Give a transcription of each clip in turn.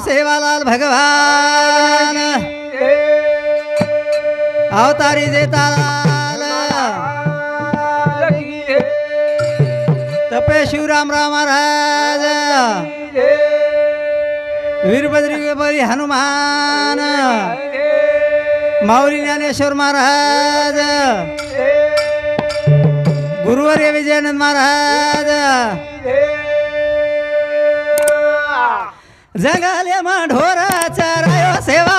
सेवालाल भगवान। अवतारी देतालाल तपे शिवराम राम महाराज। वीरभद्री हनुमान। माऊली ज्ञानेश्वर महाराज। गुरुवर्य विजयानंद महाराज। जगाले माढोराचा रायो सेवा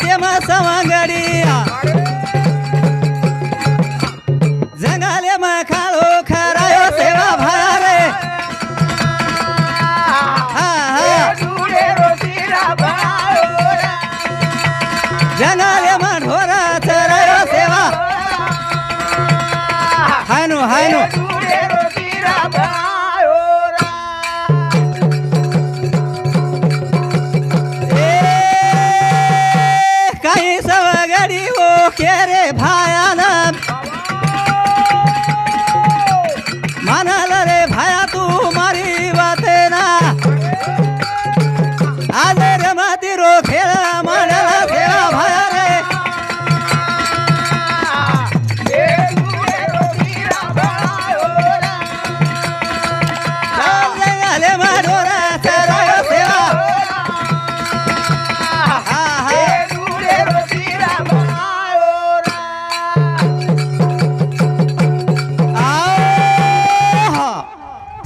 यमा सवांगडी. जगाले मा खाळो खरायो सेवा भारे. जगाले मा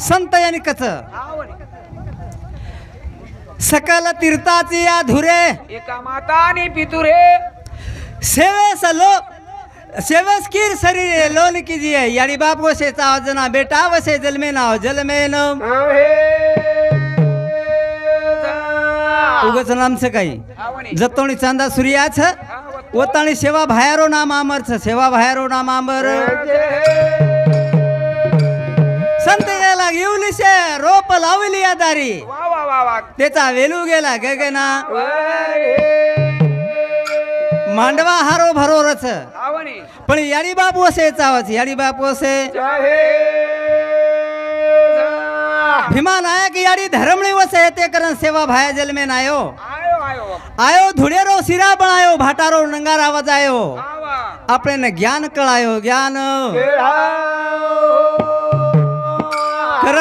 संत यानिकच सकल तीर्थाची या धुरे एका माताने पितुरे. सेवेस लो सेवस कीर शरीर लोन कीजिए यारी बाप वसे चाव जना बेटा वसे जलमे नाव जलमे न उगच नामचं काही. जतोणी चांदा सूर्याच ओताणी सेवा भायारो नाम आमरच सेवा भायारो नाम आमर संत गेला येऊनिश रोप लावली या दारी. त्याचा वेलू गेला गगना. मांडवा हारो भरो रच पण याडी बाप वसे चावच याडी बाप वसे भीमा नायक याडी धर्मणी वसे ते करण सेवा भाया जलमे नायो. आयो धुडेरो सिरा पण आयो भाटारो नंगार आवाज आयो. आपण ज्ञान कळायो ज्ञान.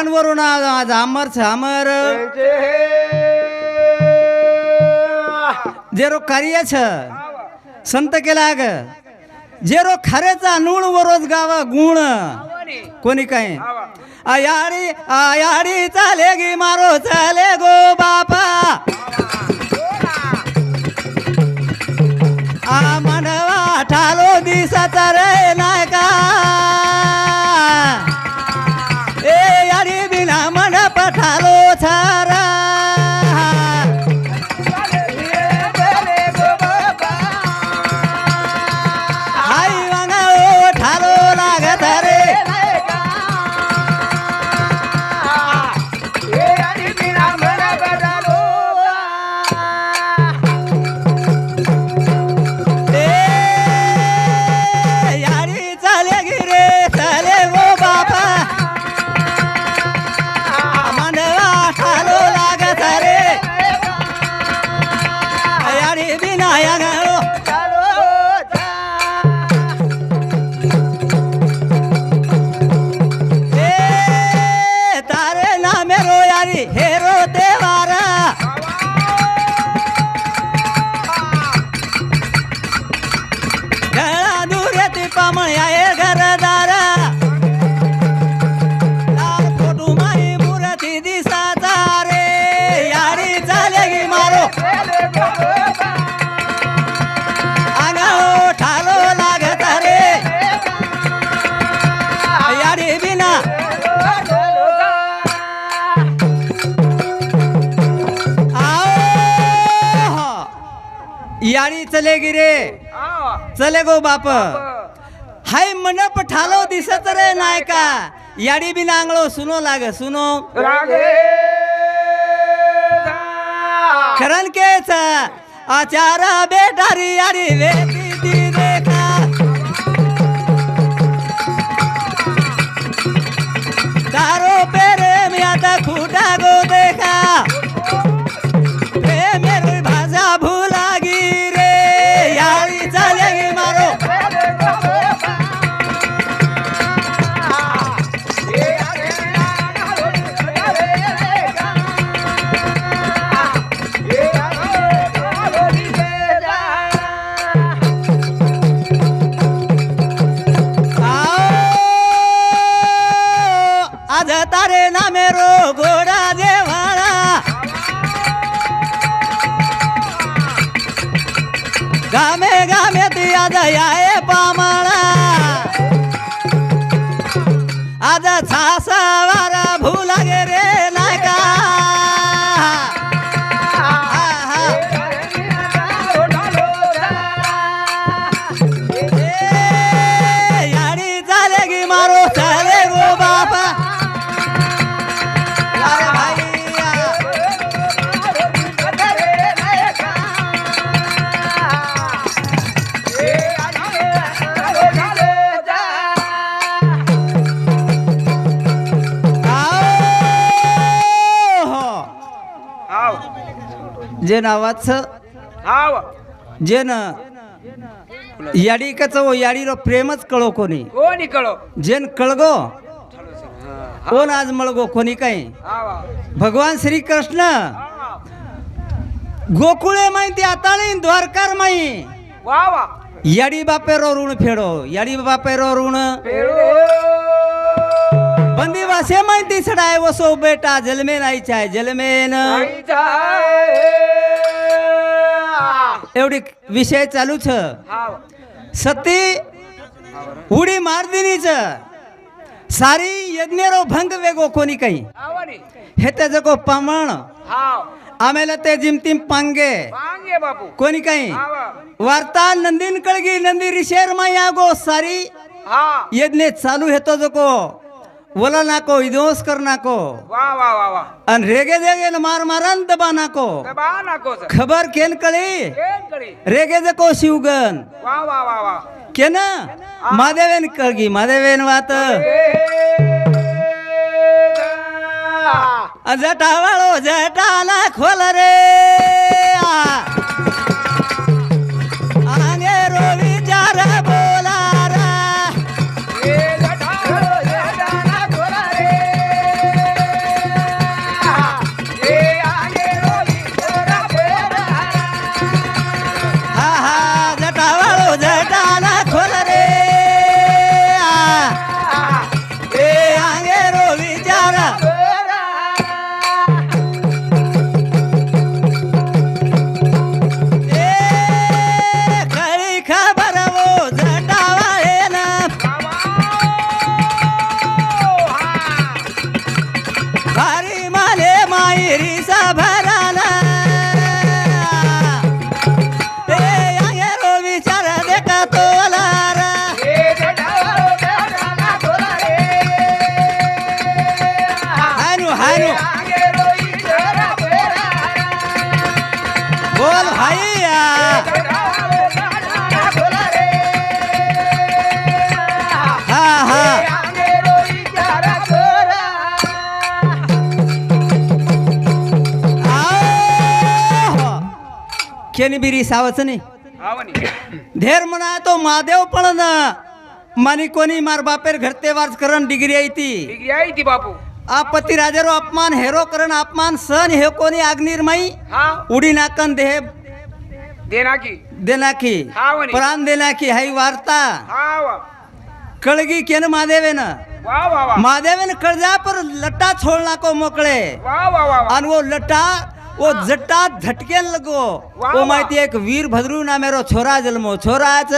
वरुण अमर झामर जेरो कार्य छ संत केला ग जेरो खरेचा नूळ वरोज गावा गुण. कोणी काय? आयारी आयारी चाले गी मारो चाले. चले गी रे चले गो बाप. हाय मनप ठालो दिसत रे नाय का याडी बी नांगलो सुनो लाग सुनो. खरन केच आचारा बेटारी याडी वेती ती देखा तारो पेरे मी आता खुटा गो देखा. याय पामळा आज छासा वारा भूला गे रे. जे नावाचं जे न याडी कच हो याडीरो प्रेमच कळो कोणी. कोणी कळो? जेन कळगो? कोण आज मळगो? कोणी काही भगवान श्री कृष्ण गोकुळे माहिती आताळी द्वारकार माई. याडी बापेरो ऋण फेडो. याडी बापेरो ऋण बंदी वासे माहिती सडाय वसो बेटा जलमेन आईच्या आहे जलमेन एवढी विषय चालू छ सती उडी मारदिनीच सारी यज्ञरो भंग वेगो कोणी काही. हे त्याचं पामण. आम्हाला ते जिमतीम पांगे. कोणी काही? वार्ता नंदीन कळगी नंदी रिशेर माया गो सारी हा यज्ञ चालू हेतो जको वला नाको इदोस कर नाको वा वा वा वा अन रेगे देगे न मार मारन दबा नाको दबा नको सर खबर केन कळी केन करी रेगे जको शिवगन वा वा वा वा केन मादेवेन कळगी मादेवेन वात जटा वाळो जटा ना खोल रे भारी माले मायरी भराना केनी बिरी सावच नाही. धेर म्हणा तो महादेव पण न मानी कोणी मार बापेर घरते वाज करण डिग्री आहे ती. डिग्री आहे ती बापू. आपत्ती राजेरो अपमान हेरो करण अपमान सन हे कोणी आग्निर्मयी हा. उडी नाकन देह देना की देना की हा म्हणे. प्राण देना की हाई वार्ता. हा वा कळगी केन महादेवेन. वा वा वा. महादेवेन कळजा पर लट्टा छोड़ नाको मोकळे वा. वा वा वा आणि वो लट्टा वो जट्टा झटकेन लगो वा, वो वा. माहिती एक वीर भद्रू ना मेरो छोरा जन्मो छोराच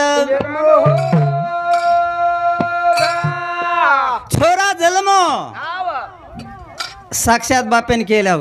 छोरा जन्मो साक्षात बापेन केला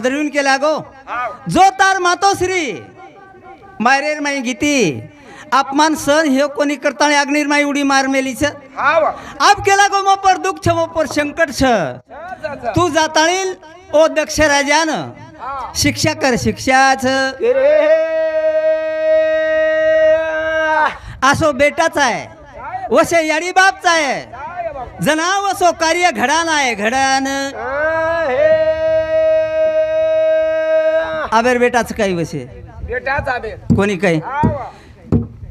भद्रवीन के लागो। जो तार मातोश्री मायरेर माई गीती। अपमान सण हे कोणी करताना अग्निर माई उडी मार मेलीच अब केला गो मोपर दुःख छ मोपर संकट छ। तू जाताळील ओ दक्ष राजान शिक्षा कर शिक्षाच असो बेटाचा आहे वसे याडी बापचा आहे जना वसो कार्य घडान आहे घडान। आबेर बेटाच काही वसे. बेटाचा बे कोणी काही?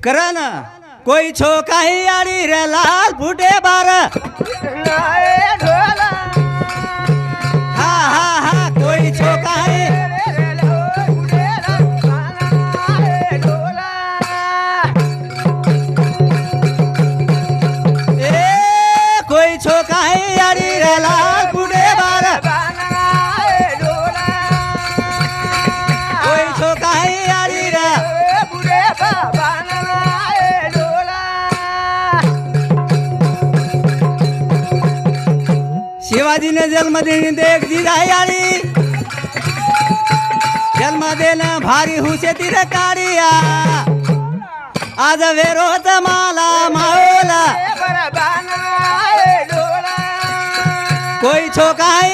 करा ना. कोई छो काही रे लाल फुटे बार. शिवाजीने जन्म देणे देख जी जाई आली जन्म देना भारी हुशे तिर काढिया. आज वेरोत माला मावला. कोई छोकाई